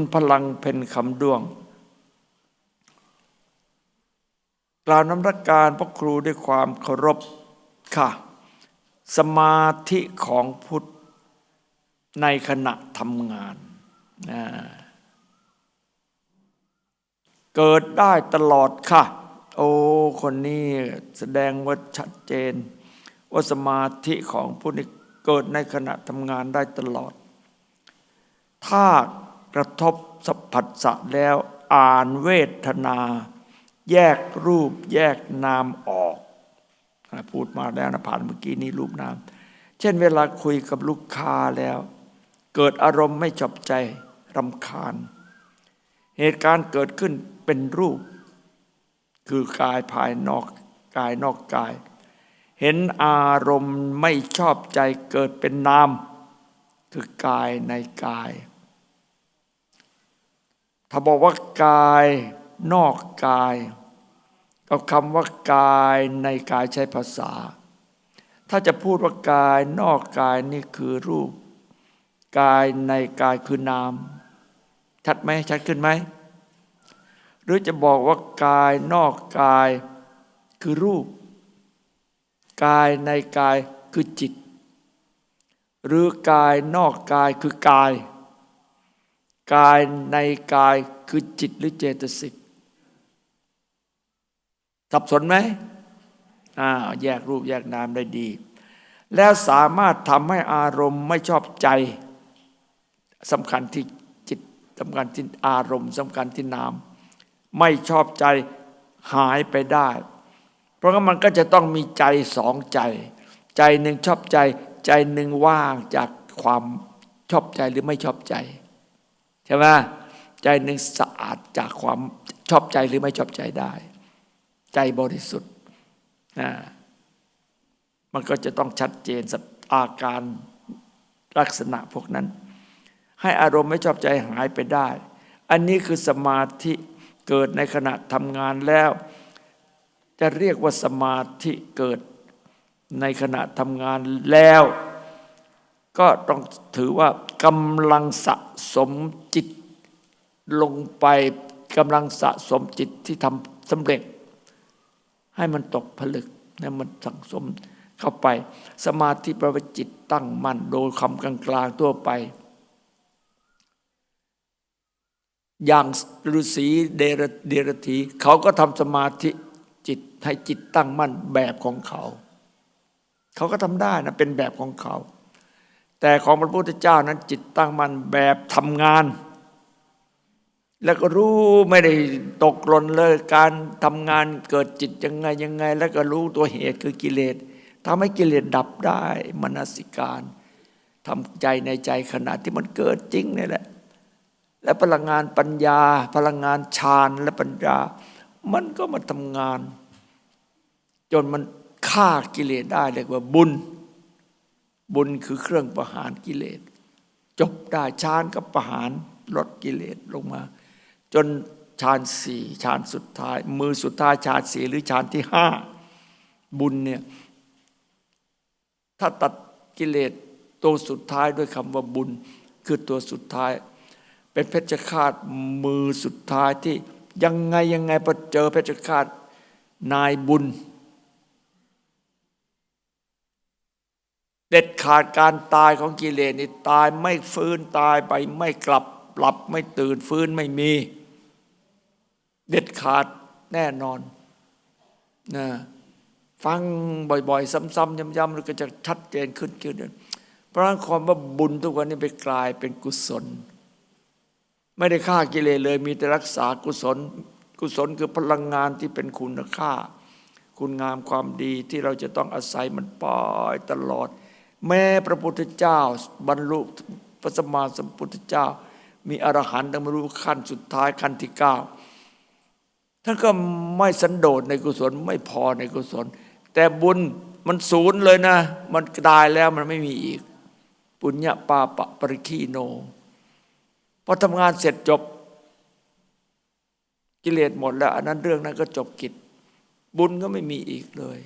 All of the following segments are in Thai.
คุณพลังเพนคำด้วง กล่าวน้ำรักการพระครูด้วยความเคารพค่ะ สมาธิของพุทธในขณะทำงานนะเกิดได้ตลอดค่ะ โอ้คนนี้แสดงว่าชัดเจน ว่าสมาธิของผู้นี้เกิดในขณะทำงานได้ตลอด ถ้า ระทบสัมผัสสะแล้วอ่านเวทนา แยกรูปแยกนามออก พูดมาแล้วนะผ่านเมื่อกี้นี้รูปนาม เช่นเวลาคุยกับลูกค้าแล้ว เกิดอารมณ์ไม่ชอบใจรำคาญ เหตุการณ์เกิดขึ้นเป็นรูป คือกายภายนอกกายนอกกาย เห็นอารมณ์ไม่ชอบใจเกิดเป็นนาม คือกายในกาย ถ้าบอกว่ากายนอกกายกับคำว่ากายในกายใช้ภาษา ถ้าจะพูดว่ากายนอกกายนี่คือรูป กายในกายคือนาม ชัดไหมชัดขึ้นไหม หรือจะบอกว่ากายนอกกายคือรูป กายในกายคือจิต หรือกายนอกกายคือกาย กายในกายคือจิตหรือเจตสิกสับสนไหมอ่าแยกรูปแยกนามได้ดี แล้วสามารถทำให้อารมณ์ไม่ชอบใจสำคัญที่จิตสำคัญที่อารมณ์สำคัญที่นาม ไม่ชอบใจหายไปได้ เพราะงั้นมันก็จะต้องมีใจสองใจ ใจหนึ่งชอบใจ ใจหนึ่งว่างจากความชอบใจหรือไม่ชอบใจ ใช่ไหมใจหนึ่งสะอาดจากความชอบใจหรือไม่ชอบใจได้ ใจบริสุทธิ์นะมันก็จะต้องชัดเจนสอาการลักษณะพวกนั้น ให้อารมณ์ไม่ชอบใจหายไปได้ อันนี้คือสมาธิเกิดในขณะทำงานแล้ว จะเรียกว่าสมาธิเกิดในขณะทำงานแล้ว ก็ต้องถือว่ากำลังสะสมจิตลงไปกำลังสะสมจิตที่ทำสำเร็จ ให้มันตกผลึกให้มันสังสมเข้าไป สมาธิแปลว่าจิตตั้งมั่นโดยคำกลางๆทั่วไป อย่างฤาษีเดรเดรธีเขาก็ทำสมาธิจิตให้จิตตั้งมั่นแบบของเขา เขาก็ทำได้นะเป็นแบบของเขา แต่ของพระพุทธเจ้านั้นจิตตั้งมั่นแบบทำงาน แล้วก็รู้ไม่ได้ตกหล่นเลยการทำงานเกิดจิตยังไงยังไง แล้วก็รู้ตัวเหตุคือกิเลสทำให้กิเลสดับได้มนสิการทำใจในใจขณะที่มันเกิดจริงนี่แหละ และพลังงานปัญญา พลังงานฌานและปัญญา มันก็มาทำงาน จนมันฆ่ากิเลสได้เรียกว่าบุญ บุญคือเครื่องประหารกิเลส จบได้ฌานก็ประหารลดกิเลสลงมา จนฌานสี่ฌานสุดท้าย มือสุดท้ายฌานสี่หรือฌานที่ห้าบุญเนี่ยถ้าตัดกิเลสตัวสุดท้ายด้วยคำว่าบุญคือตัวสุดท้าย เป็นเพชฌฆาตมือสุดท้ายที่ยังไงยังไงพอเจอเพชฌฆาตนายบุญ เด็ดขาดการตายของกิเลสนี่ตายไม่ฟื้นตายไปไม่กลับหลับไม่ตื่นฟื้นไม่มี เด็ดขาดแน่นอนนะฟังบ่อย ๆ ซ้ำๆย้ำๆแล้วก็จะชัดเจนขึ้นขึ้นเพราะนั้นความว่าบุญทุกวันนี้ไปกลายเป็นกุศล ไม่ได้ฆ่ากิเลสเลย มีแต่รักษากุศล กุศลคือพลังงานที่เป็นคุณค่า คุณงามความดีที่เราจะต้องอาศัยมันปล่อยตลอด แม้พระพุทธเจ้า บรรลุพระสมมาสัมพุทธเจ้า มีอรหันต์บรรลุขั้นสุดท้ายขั้นที่เก้าท่านก็ไม่สันโดษในกุศลไม่พอในกุศล แต่บุญมันศูนย์เลยนะ มันตายแล้วมันไม่มีอีก ปุญญาปาปะปริคีโนพอทำงานเสร็จจบกิเลสหมดแล้ว อันนั้นเรื่องนั้นก็จบกิจ บุญก็ไม่มีอีกเลย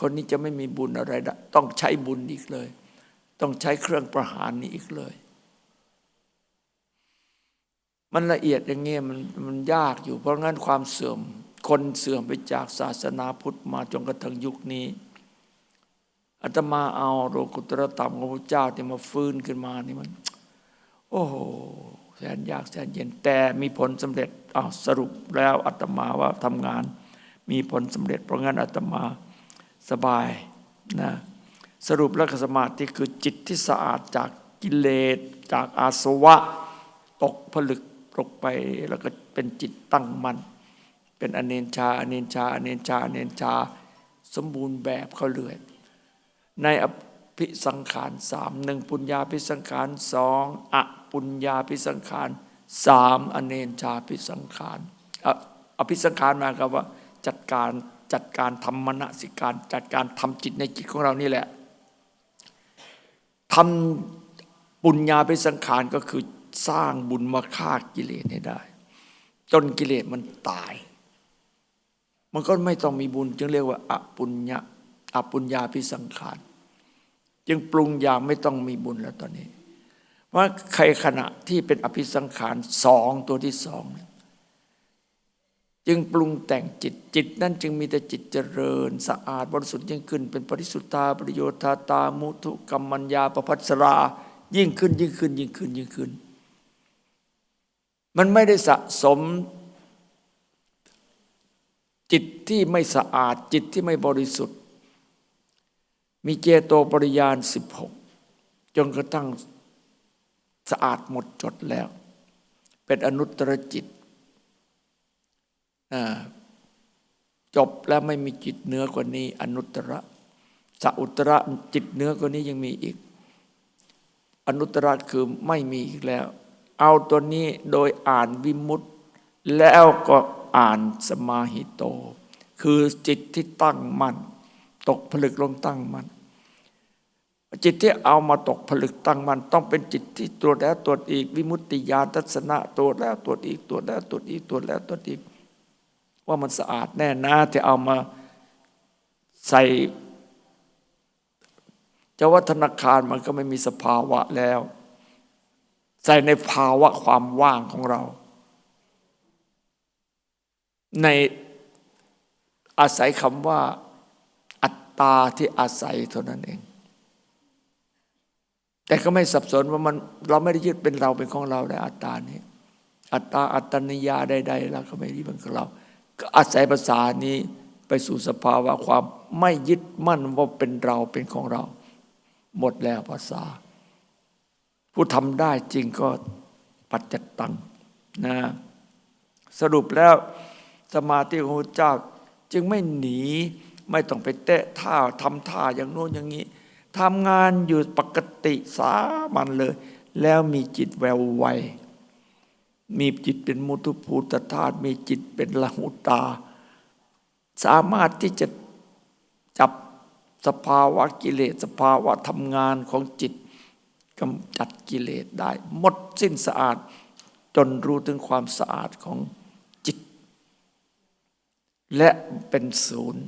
คนนี้จะไม่มีบุญอะไร ต้องใช้บุญอีกเลย ต้องใช้เครื่องประหารนี้อีกเลย มันละเอียดอย่างเงี้ยมันมันยากอยู่ เพราะงั้นความเสื่อม คนเสื่อมไปจากศาสนาพุทธมาจนกระทั่งยุคนี้อาตมาเอาโลกุตรธรรมของพระเจ้าที่มาฟื้นขึ้นมานี่มัน โอ้โหแสนยากแสนเย็นแต่มีผลสำเร็จอ้าวสรุปแล้วอาตมาว่าทำงาน มีผลสำเร็จเพราะงั้นอาตมา สบายนะสรุปแล้วก็สมาธิคือจิตที่สะอาดจากกิเลสจากอาสวะ ตกผลึกตกไปแล้วก็เป็นจิตตั้งมัน่นเป็นอเนนชาอเนนชาอเนนชาอเนนชาสมบูรณ์แบบเขาเลยในอภิสังขารสามหนึ่งปุญญาภิสังขารสองอปุญญาภิสังขารสามอเนนชาภิสังขารออภิสังขารมาความว่าจัดการ จัดการทำมณสิการ จัดการทำจิตในจิตของเรานี่แหละทำปุญญาภิสังขารก็คือสร้างบุญมาฆ่ากิเลสให้ได้ จนกิเลสมันตาย มันก็ไม่ต้องมีบุญ จึงเรียกว่าอปุญญาอปุญญาภิสังขาร จึงปรุงอย่างไม่ต้องมีบุญแล้วตอนนี้ว่าใครขณะที่เป็นอภิสังขารสองตัวที่สองเนี่ย จึงปรุงแต่งจิตจิตนั้นจึงมีแต่จิตเจริญ สะอาดบริสุทธิ์ยิ่งขึ้น เป็นปริสุทธาประโยชน์ตามุทุกรรมัญญาประพัสรา ยิ่งขึ้นยิ่งขึ้นยิ่งขึ้นยิ่งขึ้น มันไม่ได้สะสม จิตที่ไม่สะอาดจิตที่ไม่บริสุทธิ์ มีเจโตปริยานสิบหกจนกระทั่งสะอาดหมดจดแล้ว เป็นอนุตตรจิต จบแล้วไม่มีจิตเนื้อกว่านี้ อนุตตระสัอุตระจิตเนื้อกว่านี้ยังมีอีก อนุตตระคือไม่มีอีกแล้ว เอาตัวนี้โดยอ่านวิมุตต์แล้วก็อ่านสมาหิโต คือจิตที่ตั้งมั่นตกผลึกลงตั้งมั่นจิตที่เอามาตกผลึกตั้งมัน ต้องเป็นจิตที่ตรวจแล้วตรวจอีก วิมุตติญาณทัศนะตรวจแล้วตรวจอีกตรวจแล้วตรวจอีกตรวจแล้วตรวจอีก ว่ามันสะอาดแน่นะที่เอามาใส่จะว่าธนาคารมันก็ไม่มีสภาวะแล้ว ใส่ในภาวะความว่างของเรา ในอาศัยคำว่า อัตตาที่อาศัยเท่านั้นเอง แต่ก็ไม่สับสนว่ามันเราไม่ได้ยึดเป็นเราเป็นของเราในอัตตานี้ อัตตาอัตตนิยาใดๆเราก็ไม่ได้เป็นของเรา ก็อาศัยภาษานี้ไปสู่สภาวะความไม่ยึดมั่นว่าเป็นเราเป็นของเรา หมดแล้วภาษา ผู้ทำได้จริงก็ปัจจตังนะสรุปแล้วสมาธิของพระเจ้าจึงไม่หนีไม่ต้องไปเตะท่าทำท่าอย่างโน้นอย่างนี้ทำงานอยู่ปกติสามัญเลย แล้วมีจิตแววไว มีจิตเป็นมุทุภูตธาตุมีจิตเป็นละหุตา สามารถที่จะจับสภาวะกิเลสสภาวะทำงานของจิตกำจัดกิเลสได้ หมดสิ้นสะอาดจนรู้ถึงความสะอาดของจิต และเป็นศูนย์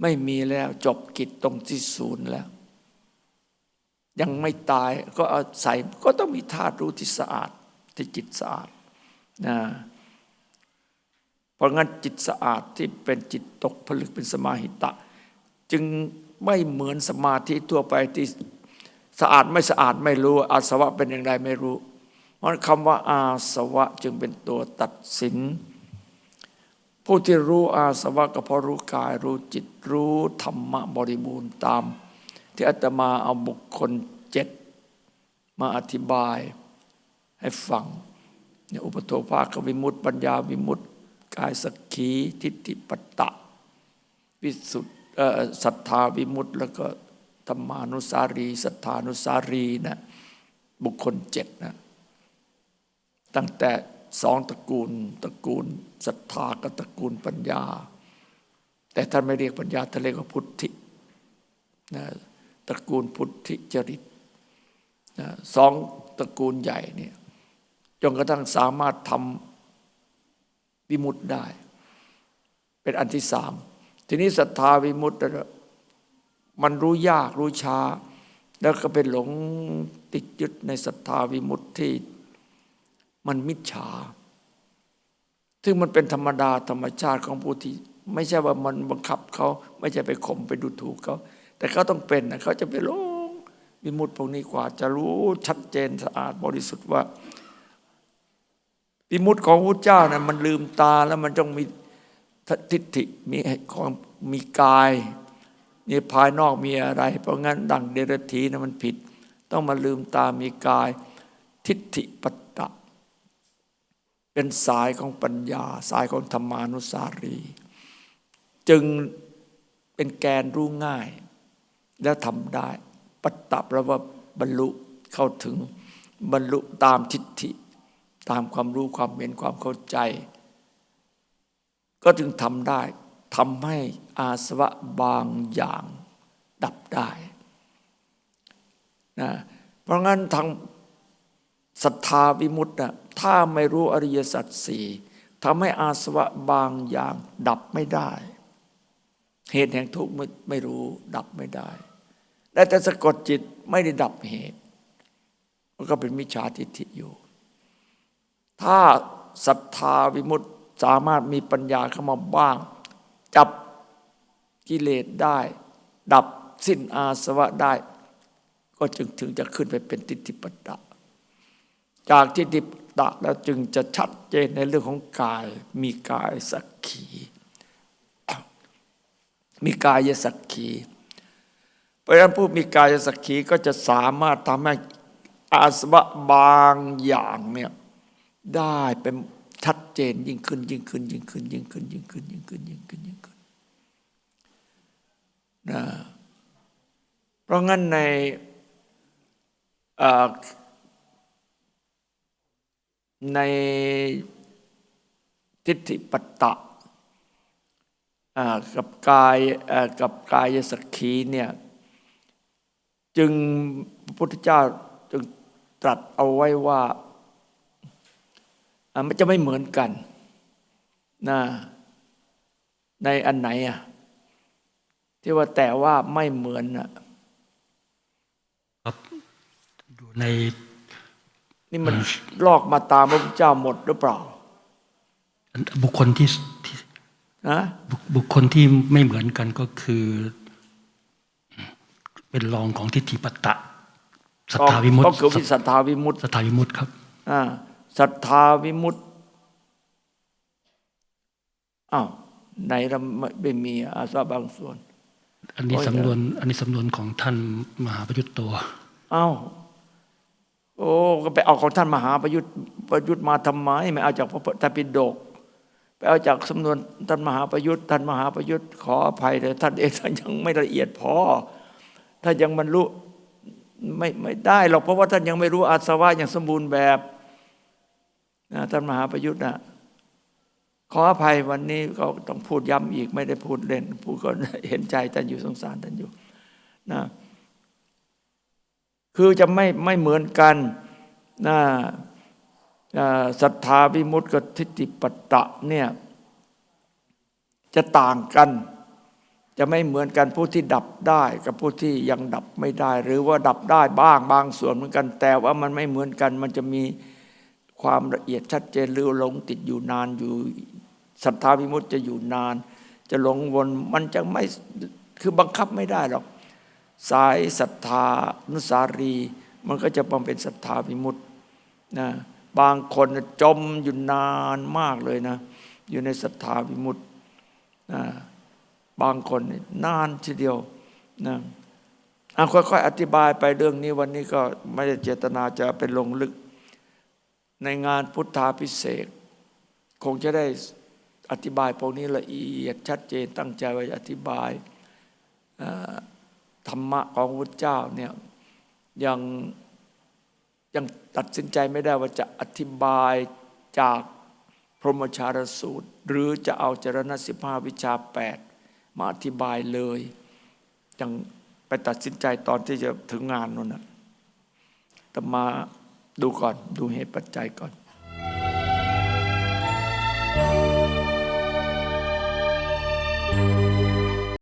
ไม่มีแล้วจบกิจตรงที่ศูนย์แล้ว ยังไม่ตายก็เอาศัยก็ต้องมีธาตุรู้ที่สะอาด ที่จิตสะอาดนะเพราะงั้นจิตสะอาดที่เป็นจิตตกผลึกเป็นสมาหิตะ จึงไม่เหมือนสมาธิทั่วไปที่สะอาดไม่สะอาดไม่รู้ อาสวะเป็นอย่างไรไม่รู้ เพราะคำว่าอาสวะจึงเป็นตัวตัดสิน ผู้ที่รู้อาสวะก็เพราะรู้กายรู้จิตรู้ธรรมะบริบูรณ์ตาม ที่อาตมาเอาบุคคลเจ็ดมาอธิบาย ให้ฟังเนี่ยอุปโทภาควิมุตติ ปัญญาวิมุตติ กายสักขีทิฏฐิปตะวิสุทธศรัทธาวิมุตติ แล้วก็ธรรมานุสารีศรัทธานุสารีนะบุคคลเจ็ดนะตั้งแต่สองตระกูลตระกูลศรัทธากับตระกูลปัญญา แต่ท่านไม่เรียกปัญญาท่านเรียกว่าพุทธินะตระกูลพุทธิจริตนะสองตระกูลใหญ่เนี่ย จนกระทั่งสามารถทำวิมุตได้ เป็นอันที่สาม ทีนี้ศรัทธาวิมุตต์มันรู้ยากรู้ช้า แล้วก็เป็นหลงติดยึดในศรัทธาวิมุตที่มันมิจฉา ซึ่งมันเป็นธรรมดาธรรมชาติของผู้ที่ไม่ใช่ว่ามันบังคับเขาไม่ใช่ไปข่มไปดูถูกเขาแต่เขาต้องเป็นนะเขาจะไปลงวิมุตติพวกนี้กว่า จะรู้ชัดเจนสะอาดบริสุทธิ์ว่า วิมุติของพระเจ้านะมันลืมตาแล้วมันต้องมีทิฏฐิมีความมีกายนี่ภายนอกมีอะไร เพราะงั้นดังเดรธีนะมันผิด ต้องมาลืมตามีกาย ทิฏฐิปัตตะ เป็นสายของปัญญา สายของธรรมานุสารี จึงเป็นแกนรู้ง่าย และทำได้ ปัตตะแปลว่าบรรลุเข้าถึงบรรลุตามทิฏฐิ ตามความรู้ความเห็นความเข้าใจ ก็จึงทำได้ทำให้อาสวะบางอย่างดับได้นะเพราะงั้นทางศรัทธาวิมุตต์นะถ้าไม่รู้อริยสัจสี่ทำให้อาสวะบางอย่างดับไม่ได้ เหตุแห่งทุกข์ไม่ไม่รู้ดับไม่ได้ได้แต่สะกดจิตไม่ได้ดับเหตุมันก็เป็นมิจฉาทิฏฐิอยู่ ถ้าศรัทธาวิมุตต์สามารถมีปัญญาเข้ามาบ้าง จับกิเลสได้ ดับสิ้นอาสวะได้ ก็จึงถึงจะขึ้นไปเป็นทิฏฐิปัตตะจากทิฏฐิปัตตะแล้วจึงจะชัดเจนในเรื่องของกาย มีกายสักขีมีกายสักขีเพราะฉะนั้นผู้มีกายสักขีก็จะสามารถทำให้อาสวะบางอย่างเนี่ย ได้เป็นชัดเจนยิ่งขึ้น ยิ่งขึ้น ยิ่งขึ้น ยิ่งขึ้น ยิ่งขึ้น ยิ่งขึ้น ยิ่งขึ้นยิ่งขึ้นนะเพราะงั้นในในทิฏฐิปัตตะกับกายกับกายสักขีเนี่ยจึงพระพุทธเจ้าจึงตรัสเอาไว้ว่า มันจะไม่เหมือนกันนะในอันไหนอะที่ว่าแต่ว่าไม่เหมือนอะครับดูในนี่มันลอกมาตามพระพุทธเจ้าหมดหรือเปล่า บุคคลที่ที่นะบุคบุคคลที่ไม่เหมือนกันก็คือ เป็นรองของทิฏฐิปัตตะสัทธาวิมุตก็ติคือวิสัทธาวิมุตติสัทธาวิมุตติครับ อ่า ศรัทธาวิมุตติอ้าวไหนเราไม่มีอาสวะบางส่วน อันนี้โอ้ยสำนวน อันนี้สำนวนของท่านมหาประยุทธ์ตัวอ้าวโอ้ก็ไปเอาของท่านมหาประยุทธ์ประยุทธ์มาทำไมไม่เอาจากพระพุทธปิฎกไปเอาจากสำนวนท่านมหาประยุทธ์ท่านมหาประยุทธ์ขออภัยเลยท่านเองท่านยังไม่ละเอียดพอถ้ายังบรรลุไม่ไม่ได้หรอกเพราะว่าท่านยังไม่รู้อาสวะอย่างสมบูรณ์แบบ นะท่านมหาประยุทธ์นะขออภัยวันนี้ก็ต้องพูดย้ำอีกไม่ได้พูดเล่น พูดก็เห็นใจท่านอยู่สงสารท่านอยู่นะคือจะไม่ไม่เหมือนกันนะศรัทธาวิมุตติกับทิฏฐิปัตตะเนี่ยจะต่างกัน จะไม่เหมือนกันผู้ที่ดับได้กับผู้ที่ยังดับไม่ได้ หรือว่าดับได้บ้างบางส่วนเหมือนกัน แต่ว่ามันไม่เหมือนกันมันจะมี ความละเอียดชัดเจนหรือหลงติดอยู่นานอยู่ศรัทธาวิมุตติจะอยู่นาน จะหลงวนมันจะไม่คือบังคับไม่ได้หรอก สายศรัทธานุสารี มันก็จะมาเป็นศรัทธาวิมุตตินะบางคนจมอยู่นานมากเลยนะ อยู่ในศรัทธาวิมุตตินะบางคนนานทีเดียวนะค่อยๆอธิบายไปเรื่องนี้วันนี้ก็ไม่ได้เจตนาจะเป็นลงลึก ในงานพุทธาพิเศษคงจะได้อธิบายพวกนี้ละเอียดชัดเจนตั้งใจไว้อธิบายธรรมะของพระเจ้าเนี่ยยังยังตัดสินใจไม่ได้ว่าจะอธิบายจากพรหมชารสูตร หรือจะเอาจรณะสิบห้าวิชาแปดมาอธิบายเลยยังไปตัดสินใจตอนที่จะถึงงานนั่นนะแต่มา ดูก่อนดูเหตุปัจจัยก่อน